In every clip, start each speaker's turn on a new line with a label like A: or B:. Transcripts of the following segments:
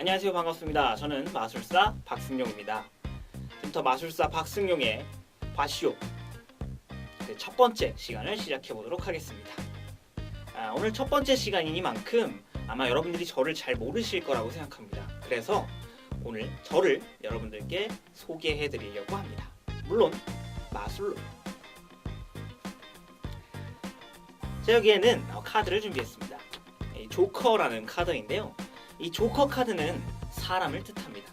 A: 안녕하세요 반갑습니다. 저는 마술사 박승용입니다. 지금부터 마술사 박승용의 과시오 그첫 번째 시간을 시작해 보도록 하겠습니다. 아, 오늘 첫 번째 시간이니만큼 아마 여러분들이 저를 잘 모르실 거라고 생각합니다. 그래서 오늘 저를 여러분들께 소개해 드리려고 합니다. 물론 마술로. 자 여기에는 어, 카드를 준비했습니다. 이 조커라는 카드인데요. 이 조커 카드는 사람을 뜻합니다.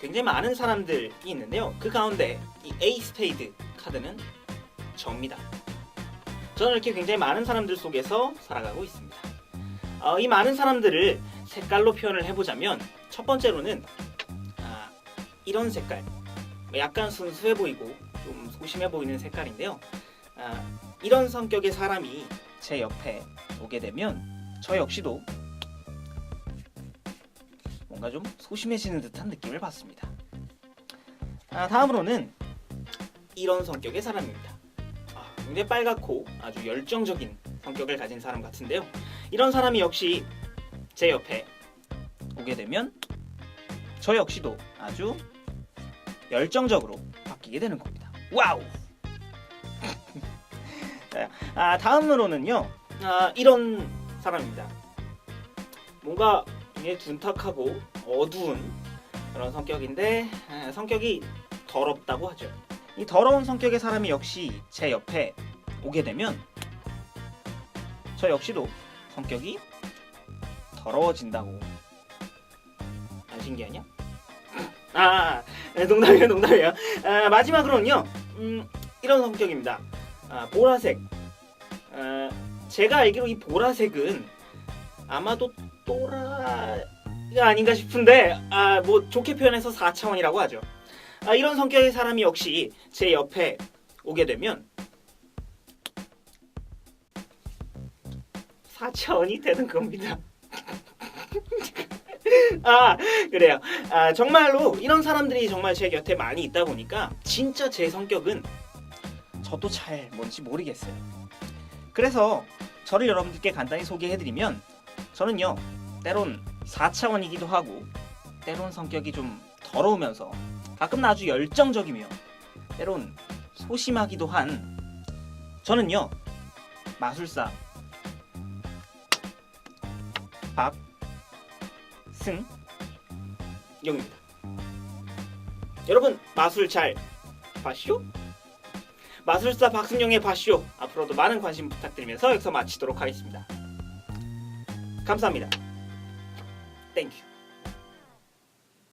A: 굉장히 많은 사람들이 있는데요. 그 가운데 이 A 스페이드 카드는 저입니다. 저는 이렇게 굉장히 많은 사람들 속에서 살아가고 있습니다. 어, 이 많은 사람들을 색깔로 표현을 해보자면 첫 번째로는 아, 이런 색깔, 약간 순수해 보이고 좀 소심해 보이는 색깔인데요. 아, 이런 성격의 사람이 제 옆에 오게 되면 저 역시도 뭔가 좀 소심해지는 듯한 느낌을 받습니다. 아, 다음으로는 이런 성격의 사람입니다. 아, 굉장히 빨갛고 아주 열정적인 성격을 가진 사람 같은데요. 이런 사람이 역시 제 옆에 오게 되면 저 역시도 아주 열정적으로 바뀌게 되는 겁니다. 와우! 자, 아, 다음으로는요. 아, 이런 사람입니다. 뭔가 굉장히 둔탁하고 어두운 그런 성격인데 아, 성격이 더럽다고 하죠. 이 더러운 성격의 사람이 역시 제 옆에 오게 되면 저 역시도 성격이 더러워진다고 안 신기하냐? 아, 아, 농담이에요, 농담이에요. 아, 마지막으로는요, 음, 이런 성격입니다. 아, 보라색. 아, 제가 알기로 이 보라색은 아마도 또라가 아닌가 싶은데, 아, 뭐 좋게 표현해서 4차원이라고 하죠. 아, 이런 성격의 사람이 역시 제 옆에 오게 되면 4차원이 되는 겁니다. 아 그래요. 아 정말로 이런 사람들이 정말 제 곁에 많이 있다 보니까 진짜 제 성격은 저도 잘 뭔지 모르겠어요. 그래서 저를 여러분들께 간단히 소개해드리면 저는요 때론 4차원이기도 하고 때론 성격이 좀 더러우면서 가끔 아주 열정적이며 때론 소심하기도 한 저는요 마술사 박승용입니다. 여러분 마술 잘 봐시오? 마술사 박승용의 봐시오 앞으로도 많은 관심 부탁드리면서 여기서 마치도록 하겠습니다. 감사합니다. Thank you.